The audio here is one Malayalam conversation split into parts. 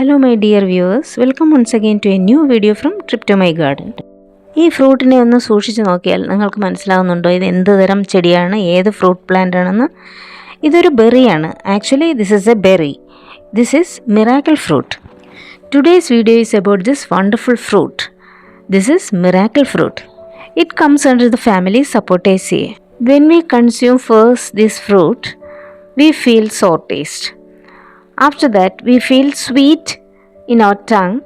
Hello my dear viewers welcome once again to a new video from trip to my garden ഈ ഫ്രൂട്ടിനെ ഒന്ന് സൂക്ഷിച്ച് നോക്കിയാൽ നിങ്ങൾക്ക് മനസ്സിലാവുന്നുണ്ടോ? ഇത് എന്ത് തരം ചെടിയാണ്? ഏത് ഫ്രൂട്ട് പ്ലാന്റ് ആണെന്ന്? ഇതൊരു ബെറിയാണ് actually this is a berry this is miracle fruit today's video is about this wonderful fruit this is miracle fruit it comes under the family Sapotaceae when we consume first this fruit we feel so taste after that we feel sweet in our tongue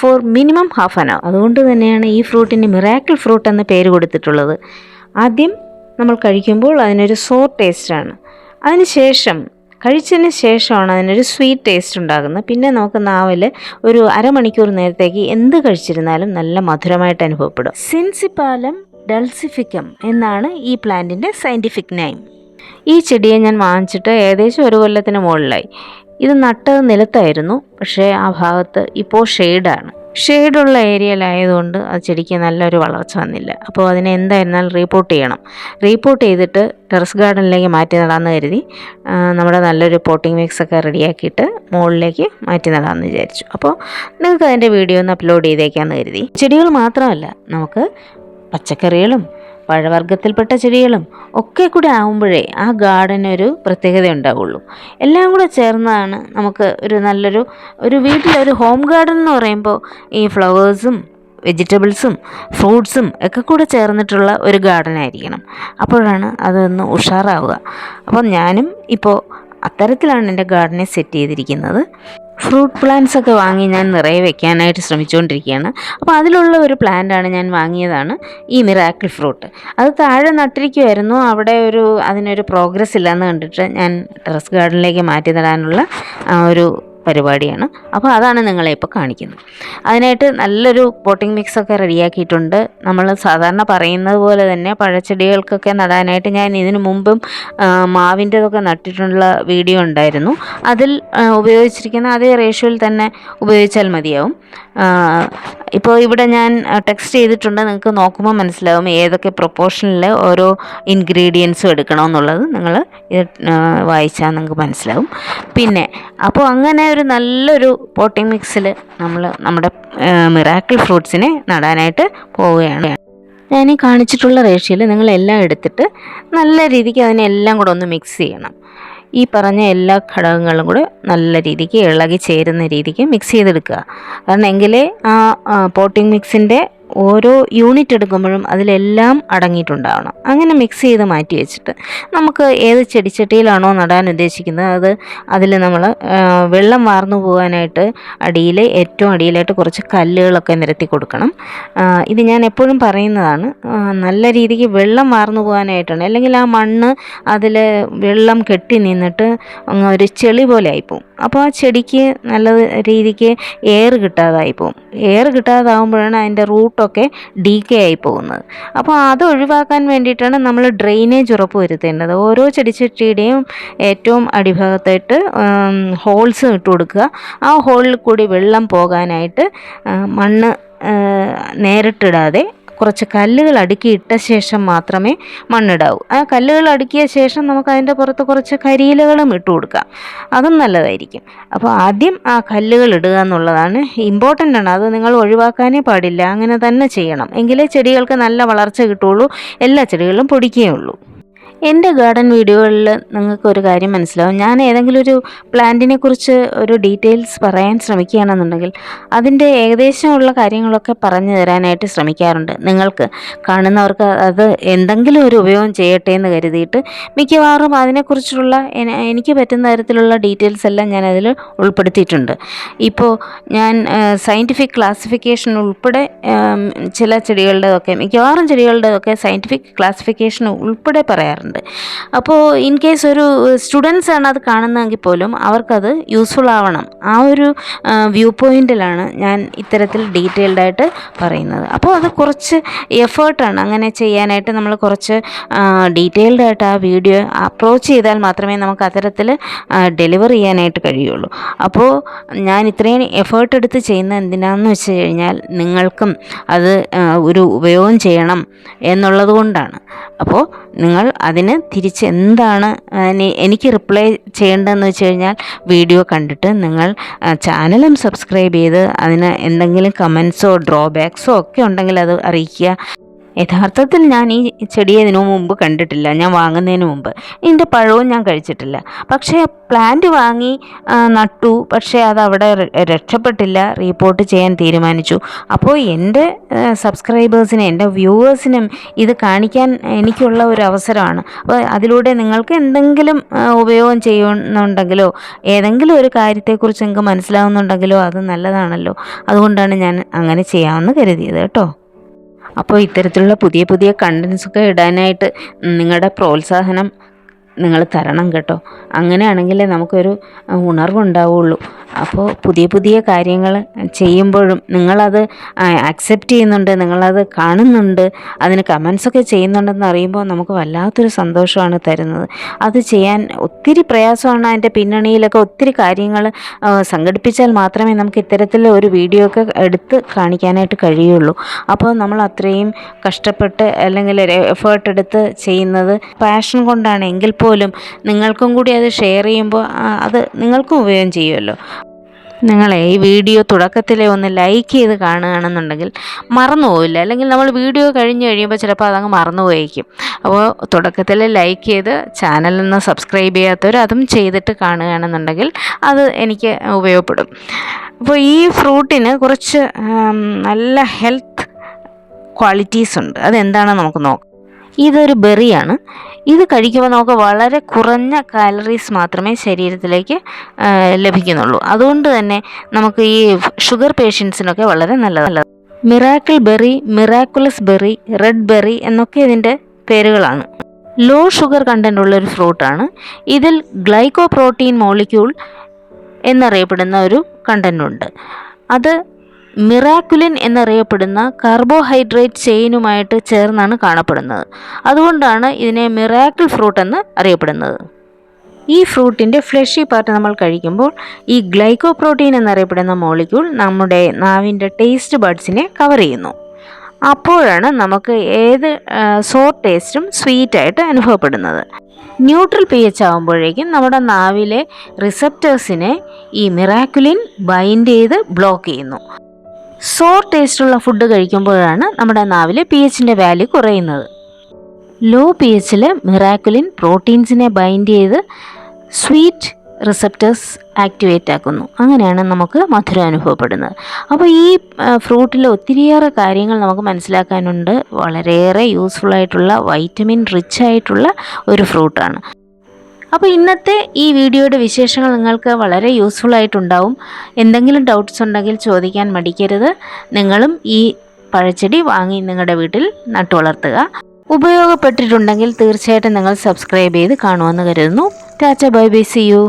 for minimum half an hour അതുകൊണ്ട് തന്നെയാണ് ഈ ഫ്രൂട്ടിന് മിറാക്കിൾ ഫ്രൂട്ട് എന്ന പേര് കൊടുത്തിട്ടുള്ളത്. ആദ്യം നമ്മൾ കഴിക്കുമ്പോൾ അതിനൊരു സോർ ടേസ്റ്റാണ് അതിനുശേഷം കഴിച്ചതിന് ശേഷമാണ് അതിനൊരു സ്വീറ്റ് ടേസ്റ്റ് ഉണ്ടാകുന്നത്. പിന്നെ നമുക്ക് നാവിൽ ഒരു അരമണിക്കൂർ നേരത്തേക്ക് എന്ത് കഴിച്ചിരുന്നാലും നല്ല മധുരമായിട്ട് അനുഭവപ്പെടും. സിൻസിപ്പാലം ഡൽസിഫിക്കം എന്നാണ് ഈ പ്ലാന്റിന്റെ സയന്റിഫിക് നെയിം ഈ ചെടിയെ ഞാൻ വാങ്ങിച്ചിട്ട് ഏകദേശം ഒരു കൊല്ലത്തിന് മുകളിലായി. ഇത് നട്ടത് നിലത്തായിരുന്നു പക്ഷേ ആ ഭാഗത്ത് ഇപ്പോൾ ഷെയ്ഡാണ്. ഷെയ്ഡുള്ള ഏരിയയിലായതുകൊണ്ട് ആ ചെടിക്ക് നല്ലൊരു വളർച്ച വന്നില്ല. അപ്പോൾ അതിനെ എന്തായിരുന്നാലും റീപോർട്ട് ചെയ്യണം. റീപോർട്ട് ചെയ്തിട്ട് ടെറസ് ഗാർഡനിലേക്ക് മാറ്റി നടാമെന്ന് കരുതി നമ്മുടെ നല്ലൊരു പോട്ടിംഗ് മിക്സ് ഒക്കെ റെഡിയാക്കിയിട്ട് മുകളിലേക്ക് മാറ്റി നടാമെന്ന് വിചാരിച്ചു. അപ്പോൾ നിങ്ങൾക്ക് അതിന്റെ വീഡിയോ ഒന്ന് അപ്ലോഡ് ചെയ്തേക്കാമെന്ന് കരുതി. ചെടികൾ മാത്രമല്ല നമുക്ക് പച്ചക്കറികളും പഴവർഗത്തിൽപ്പെട്ട ചെടികളും ഒക്കെ കൂടെ ആവുമ്പോഴേ ആ ഗാർഡനൊരു പ്രത്യേകത ഉണ്ടാവുള്ളൂ. എല്ലാം കൂടെ ചേർന്നാണ് നമുക്ക് ഒരു നല്ലൊരു ഒരു വീട്ടിലൊരു ഹോം ഗാർഡൻ എന്ന് പറയുമ്പോൾ ഈ ഫ്ലവേഴ്സും വെജിറ്റബിൾസും ഫ്രൂട്ട്സും ഒക്കെ കൂടെ ചേർന്നിട്ടുള്ള ഒരു ഗാർഡൻ ആയിരിക്കണം. അപ്പോഴാണ് അതൊന്ന് ഉഷാറാവുക. അപ്പം ഞാനും ഇപ്പോൾ അത്തരത്തിലാണ് എന്റെ ഗാർഡനെ സെറ്റ് ചെയ്തിരിക്കുന്നത്. ഫ്രൂട്ട് പ്ലാന്റ്സ് ഒക്കെ വാങ്ങി ഞാൻ നിറയെ വെക്കാനായിട്ട് ശ്രമിച്ചുകൊണ്ടിരിക്കുകയാണ് അപ്പോൾ അതിലുള്ള ഒരു പ്ലാന്റാണ് ഞാൻ വാങ്ങിയതാണ് ഈ മിറാക്കിൾ ഫ്രൂട്ട് അത് താഴെ നട്ടിരിക്കുമായിരുന്നു അവിടെ ഒരു അതിനൊരു പ്രോഗ്രസ് ഇല്ലയെന്ന് കണ്ടിട്ട് ഞാൻ ടെറസ് ഗാർഡനിലേക്ക് മാറ്റി നടാനുള്ള ഒരു പരിപാടിയാണ്. അപ്പോൾ അതാണ് നിങ്ങളെ ഇപ്പോൾ കാണിക്കുന്നത്. അതിനായിട്ട് നല്ലൊരു മിക്സ് ഒക്കെ റെഡിയാക്കിയിട്ടുണ്ട്. നമ്മൾ സാധാരണ പറയുന്നത് പോലെ തന്നെ പഴച്ചെടികൾക്കൊക്കെ നടാനായിട്ട് ഞാൻ ഇതിനു മുമ്പും മാവിന്റെതൊക്കെ നട്ടിട്ടുള്ള വീഡിയോ ഉണ്ടായിരുന്നു. അതിൽ ഉപയോഗിച്ചിരിക്കുന്ന അതേ റേഷ്യോയിൽ തന്നെ ഉപയോഗിച്ചാൽ മതിയാവും. ഇപ്പോൾ ഇവിടെ ഞാൻ ടെക്സ്റ്റ് ചെയ്തിട്ടുണ്ട്. നിങ്ങൾക്ക് നോക്കുമ്പോൾ മനസ്സിലാവും ഏതൊക്കെ പ്രൊപ്പോർഷനിൽ ഓരോ ഇൻഗ്രീഡിയൻസും എടുക്കണമെന്നുള്ളത് നിങ്ങൾ വായിച്ചാൽ നിങ്ങൾക്ക് മനസ്സിലാവും. പിന്നെ അപ്പോൾ അങ്ങനെ ഒരു നല്ലൊരു പോട്ടിംഗ് മിക്സിൽ നമ്മൾ നമ്മുടെ മിറാക്കിൾ ഫ്രൂട്ട്സിനെ നടാനായിട്ട് പോവുകയാണ്. ഞാൻ ഈ കാണിച്ചിട്ടുള്ള റേഷ്യയിൽ നിങ്ങൾ എല്ലാം എടുത്തിട്ട് നല്ല രീതിക്ക് അതിനെല്ലാം കൂടെ ഒന്ന് മിക്സ് ചെയ്യണം. ഈ പറഞ്ഞ എല്ലാ ഘടകങ്ങളും കൂടെ നല്ല രീതിക്ക് ഇളകി ചേരുന്ന രീതിക്ക് മിക്സ് ചെയ്തെടുക്കുക. കാരണം എങ്കിലേ ആ പോട്ടിംഗ് മിക്സിന്റെ ഓരോ യൂണിറ്റ് എടുക്കുമ്പോഴും അതിലെല്ലാം അടങ്ങിയിട്ടുണ്ടാവണം. അങ്ങനെ മിക്സ് ചെയ്ത് മാറ്റി വെച്ചിട്ട് നമുക്ക് ഏത് ചെടിച്ചട്ടിയിലാണോ നടാൻ ഉദ്ദേശിക്കുന്നത് അത് അതിൽ നമ്മൾ വെള്ളം വാർന്നു പോകാനായിട്ട് അടിയിൽ ഏറ്റവും അടിയിലായിട്ട് കുറച്ച് കല്ലുകളൊക്കെ നിരത്തി കൊടുക്കണം. ഇത് ഞാൻ എപ്പോഴും പറയുന്നതാണ് നല്ല രീതിക്ക് വെള്ളം വാർന്നു പോകാനായിട്ടാണ്. അല്ലെങ്കിൽ ആ മണ്ണ് അതിൽ വെള്ളം കെട്ടി നിന്നിട്ട് അങ്ങ് ഒരു ചെളി പോലെ ആയിപ്പോവും. അപ്പോൾ ആ ചെടിക്ക് നല്ല രീതിക്ക് എയർ കിട്ടാതായി പോകും എയർ കിട്ടാതാവുമ്പോഴാണ് അതിന്റെ റൂട്ടൊക്കെ കെ ആയി പോകുന്നത്. അപ്പോൾ അത് ഒഴിവാക്കാൻ വേണ്ടിയിട്ടാണ് നമ്മൾ ഡ്രെയിനേജ് ഉറപ്പ് വരുത്തേണ്ടത് ഓരോ ചെടിച്ചട്ടിയുടെയും ഏറ്റവും അടിഭാഗത്തായിട്ട് ഹോൾസ് ഇട്ട് കൊടുക്കുക. ആ ഹോളിൽ കൂടി വെള്ളം പോകാനായിട്ട് മണ്ണ് നേരിട്ടിടാതെ കുറച്ച് കല്ലുകൾ അടുക്കി ഇട്ട ശേഷം മാത്രമേ മണ്ണിടാവൂ. ആ കല്ലുകൾ അടുക്കിയ ശേഷം നമുക്ക് അതിന്റെ പുറത്ത് കുറച്ച് കരിയിലകളും ഇട്ട് കൊടുക്കാം. അതും നല്ലതായിരിക്കും. അപ്പോൾ ആദ്യം ആ കല്ലുകൾ ഇടുക എന്നുള്ളതാണ് ഇമ്പോർട്ടന്റ് ആണ്. അത് നിങ്ങൾ ഒഴിവാക്കാനേ പാടില്ല. അങ്ങനെ തന്നെ ചെയ്യണം. എങ്കിലേ ചെടികൾക്ക് നല്ല വളർച്ച കിട്ടുള്ളൂ എല്ലാ ചെടികളും പൊടിക്കുകയുള്ളൂ. എന്റെ ഗാർഡൻ വീഡിയോകളിൽ നിങ്ങൾക്ക് ഒരു കാര്യം മനസ്സിലാവും. ഞാൻ ഏതെങ്കിലും ഒരു പ്ലാന്റിനെ കുറിച്ച് ഒരു ഡീറ്റെയിൽസ് പറയാൻ ശ്രമിക്കുകയാണെന്നുണ്ടെങ്കിൽ അതിന്റെ ഏകദേശമുള്ള കാര്യങ്ങളൊക്കെ പറഞ്ഞു തരാനായിട്ട് ശ്രമിക്കാറുണ്ട്. നിങ്ങൾക്ക് കാണുന്നവർക്ക് അത് എന്തെങ്കിലും ഒരു ഉപയോഗം ചെയ്യട്ടെ എന്ന് കരുതിയിട്ട് മിക്കവാറും അതിനെക്കുറിച്ചുള്ള എനിക്ക് പറ്റുന്ന തരത്തിലുള്ള ഡീറ്റെയിൽസ് എല്ലാം ഞാൻ അതിൽ ഉൾപ്പെടുത്തിയിട്ടുണ്ട്. ഇപ്പോൾ ഞാൻ സയന്റിഫിക് ക്ലാസിഫിക്കേഷൻ ഉൾപ്പെടെ ചില ചെടികളുടെതൊക്കെ മിക്കവാറും ചെടികളുടെതൊക്കെ സയന്റിഫിക് ക്ലാസിഫിക്കേഷൻ ഉൾപ്പെടെ പറയാറുണ്ട്. അപ്പോൾ ഇൻ കേസ് ഒരു സ്റ്റുഡൻസ് ആണ് അത് കാണുന്നതെങ്കിൽ പോലും അവർക്കത് യൂസ്ഫുൾ ആവണം. ആ ഒരു വ്യൂ പോയിന്റിലാണ് ഞാൻ ഇത്തരത്തിൽ ഡീറ്റെയിൽഡ് ആയിട്ട് പറയുന്നത്. അപ്പോൾ അത് കുറച്ച് എഫേർട്ടാണ് അങ്ങനെ ചെയ്യാനായിട്ട് നമ്മൾ കുറച്ച് ഡീറ്റെയിൽഡ് ആയിട്ട് ആ വീഡിയോ അപ്രോച്ച് ചെയ്താൽ മാത്രമേ നമുക്ക് അത്തരത്തിൽ ഡെലിവർ ചെയ്യാനായിട്ട് കഴിയുള്ളൂ. അപ്പോൾ ഞാൻ ഇത്രയും എഫേർട്ട് എടുത്ത് ചെയ്യുന്ന എന്തിനാണെന്ന് വെച്ച് കഴിഞ്ഞാൽ നിങ്ങൾക്കും അത് ഒരു ഉപയോഗം ചെയ്യണം എന്നുള്ളത് കൊണ്ടാണ്. അപ്പോൾ നിങ്ങൾ അതിന് തിരിച്ച് എന്താണ് എനിക്ക് റിപ്ലൈ ചെയ്യേണ്ടതെന്ന് വെച്ച് കഴിഞ്ഞാൽ വീഡിയോ കണ്ടിട്ട് നിങ്ങൾ ചാനലും സബ്സ്ക്രൈബ് ചെയ്ത് അതിന് എന്തെങ്കിലും കമൻസോ ഡ്രോബാക്സോ ഒക്കെ ഉണ്ടെങ്കിൽ അത് അറിയിക്കുക. യഥാർത്ഥത്തിൽ ഞാൻ ഈ ചെടിയെ ഇതിനു മുമ്പ് കണ്ടിട്ടില്ല. ഞാൻ വാങ്ങുന്നതിന് മുമ്പ്. ഇതിന്റെ പഴവും ഞാൻ കഴിച്ചിട്ടില്ല. പക്ഷേ പ്ലാന്റ് വാങ്ങി നട്ടു. പക്ഷേ അത് അവിടെ രക്ഷപ്പെട്ടില്ല. റീപ്പോർട്ട് ചെയ്യാൻ തീരുമാനിച്ചു. അപ്പോൾ എന്റെ സബ്സ്ക്രൈബേഴ്സിനും എന്റെ വ്യൂവേഴ്സിനും ഇത് കാണിക്കാൻ എനിക്കുള്ള ഒരു അവസരമാണ്. അപ്പോൾ അതിലൂടെ നിങ്ങൾക്ക് എന്തെങ്കിലും ഉപയോഗം ചെയ്യുന്നുണ്ടെങ്കിലോ ഏതെങ്കിലും ഒരു കാര്യത്തെക്കുറിച്ച് നിങ്ങൾക്ക് മനസ്സിലാവുന്നുണ്ടെങ്കിലോ അത് നല്ലതാണല്ലോ. അതുകൊണ്ടാണ് ഞാൻ അങ്ങനെ ചെയ്യാമെന്ന് കരുതിയത് കേട്ടോ. അപ്പോൾ ഇത്തരത്തിലുള്ള പുതിയ പുതിയ കണ്ടൻസൊക്കെ ഇടാനായിട്ട് നിങ്ങളുടെ പ്രോത്സാഹനം നിങ്ങൾ തരണം കേട്ടോ. അങ്ങനെയാണെങ്കിലേ നമുക്കൊരു ഉണർവുണ്ടാവുള്ളൂ. അപ്പോൾ പുതിയ പുതിയ കാര്യങ്ങൾ ചെയ്യുമ്പോഴും നിങ്ങളത് അക്സെപ്റ്റ് ചെയ്യുന്നുണ്ട് നിങ്ങളത് കാണുന്നുണ്ട് അതിന് കമൻസൊക്കെ ചെയ്യുന്നുണ്ടെന്ന് അറിയുമ്പോൾ നമുക്ക് വല്ലാത്തൊരു സന്തോഷമാണ് തരുന്നത്. അത് ചെയ്യാൻ ഒത്തിരി പ്രയാസമാണ് അതിന്റെ പിന്നണിയിലൊക്കെ ഒത്തിരി കാര്യങ്ങൾ സംഘടിപ്പിച്ചാൽ മാത്രമേ നമുക്ക് ഇത്തരത്തിൽ ഒരു വീഡിയോ ഒക്കെ എടുത്ത് കാണിക്കാനായിട്ട് കഴിയുള്ളൂ. അപ്പോൾ നമ്മൾ അത്രയും കഷ്ടപ്പെട്ട് അല്ലെങ്കിൽ എഫേർട്ട് എടുത്ത് ചെയ്യുന്നത് പാഷൻ കൊണ്ടാണ്. എങ്കിൽ പോലും നിങ്ങൾക്കും കൂടി അത് ഷെയർ ചെയ്യുമ്പോൾ അത് നിങ്ങൾക്കും ഉപയോഗം ചെയ്യുമല്ലോ. നിങ്ങളെ ഈ വീഡിയോ തുടക്കത്തിലെ ഒന്ന് ലൈക്ക് ചെയ്ത് കാണുകയാണെന്നുണ്ടെങ്കിൽ മറന്നു പോവില്ല അല്ലെങ്കിൽ നമ്മൾ വീഡിയോ കഴിഞ്ഞ് കഴിയുമ്പോൾ ചിലപ്പോൾ അതങ്ങ് മറന്നു പോയേക്കും അപ്പോൾ തുടക്കത്തിൽ ലൈക്ക് ചെയ്ത് ചാനലൊന്ന് സബ്സ്ക്രൈബ് ചെയ്യാത്തവർ അതും ചെയ്തിട്ട് കാണുകയാണെന്നുണ്ടെങ്കിൽ അത് എനിക്ക് ഉപയോഗപ്പെടും. അപ്പോൾ ഈ ഫ്രൂട്ടിന് കുറച്ച് നല്ല ഹെൽത്ത് ക്വാളിറ്റീസ് ഉണ്ട്. അതെന്താണെന്ന് നമുക്ക് നോക്കാം. ഇതൊരു ബെറിയാണ്. ഇത് കഴിക്കുമ്പോൾ നമുക്ക് വളരെ കുറഞ്ഞ കാലറീസ് മാത്രമേ ശരീരത്തിലേക്ക് ലഭിക്കുന്നുള്ളൂ. അതുകൊണ്ട് തന്നെ നമുക്ക് ഈ ഷുഗർ പേഷ്യൻസിനൊക്കെ വളരെ നല്ലതല്ല miracle berry miraculous berry red berry എന്നൊക്കെ ഇതിന്റെ പേരുകളാണ്. ലോ ഷുഗർ കണ്ടന്റ് ഉള്ള ഒരു ഫ്രൂട്ടാണ് ഇതിൽ ഗ്ലൈക്കോ പ്രോട്ടീൻ മോളിക്യൂൾ എന്നറിയപ്പെടുന്ന ഒരു കണ്ടന്റ് ഉണ്ട്. അത് മിറാക്കുലിൻ എന്നറിയപ്പെടുന്ന കാർബോഹൈഡ്രേറ്റ് ചെയിനുമായിട്ട് ചേർന്നാണ് കാണപ്പെടുന്നത്. അതുകൊണ്ടാണ് ഇതിനെ മിറാക്കിൾ ഫ്രൂട്ട് എന്ന് അറിയപ്പെടുന്നത്. ഈ ഫ്രൂട്ടിന്റെ ഫ്ലഷി പാർട്ട് നമ്മൾ കഴിക്കുമ്പോൾ ഈ ഗ്ലൈക്കോ പ്രോട്ടീൻ എന്നറിയപ്പെടുന്ന മോളിക്യൂൾ നമ്മുടെ നാവിന്റെ ടേസ്റ്റ് ബഡ്സിനെ കവർ ചെയ്യുന്നു. അപ്പോഴാണ് നമുക്ക് ഏത് സോർ ടേസ്റ്റും സ്വീറ്റായിട്ട് അനുഭവപ്പെടുന്നത്. ന്യൂട്രൽ പി എച്ച് ആകുമ്പോഴേക്കും നമ്മുടെ നാവിലെ റിസപ്റ്റേഴ്സിനെ ഈ മിറാക്കുലിൻ ബൈൻഡ് ചെയ്ത് ബ്ലോക്ക് ചെയ്യുന്നു. സോർ ടേസ്റ്റുള്ള ഫുഡ് കഴിക്കുമ്പോഴാണ് നമ്മുടെ നാവിലെ പി എച്ചിന്റെ വാല്യൂ കുറയുന്നത്. ലോ പി എച്ചിൽ മിറാക്കുലിൻ പ്രോട്ടീൻസിനെ ബൈൻഡ് ചെയ്ത് സ്വീറ്റ് റിസപ്റ്റേഴ്സ് ആക്ടിവേറ്റ് ആക്കുന്നു. അങ്ങനെയാണ് നമുക്ക് മധുരം അനുഭവപ്പെടുന്നത്. അപ്പോൾ ഈ ഫ്രൂട്ടിലെ ഒത്തിരിയേറെ കാര്യങ്ങൾ നമുക്ക് മനസ്സിലാക്കാനുണ്ട്. വളരെയേറെ യൂസ്ഫുൾ ആയിട്ടുള്ള വൈറ്റമിൻ റിച്ച് ആയിട്ടുള്ള ഒരു ഫ്രൂട്ടാണ് അപ്പോൾ ഇന്നത്തെ ഈ വീഡിയോയുടെ വിശേഷങ്ങൾ നിങ്ങൾക്ക് വളരെ യൂസ്ഫുൾ ആയിട്ടുണ്ടാവും. എന്തെങ്കിലും ഡൗട്ട്സ് ഉണ്ടെങ്കിൽ ചോദിക്കാൻ മടിക്കരുത്. നിങ്ങളും ഈ പഴച്ചെടി വാങ്ങി നിങ്ങളുടെ വീട്ടിൽ നട്ടു വളർത്തുക. ഉപയോഗപ്പെട്ടിട്ടുണ്ടെങ്കിൽ തീർച്ചയായിട്ടും നിങ്ങൾ സബ്സ്ക്രൈബ് ചെയ്ത് കാണുമെന്ന് കരുതുന്നു. Tata bye bye see you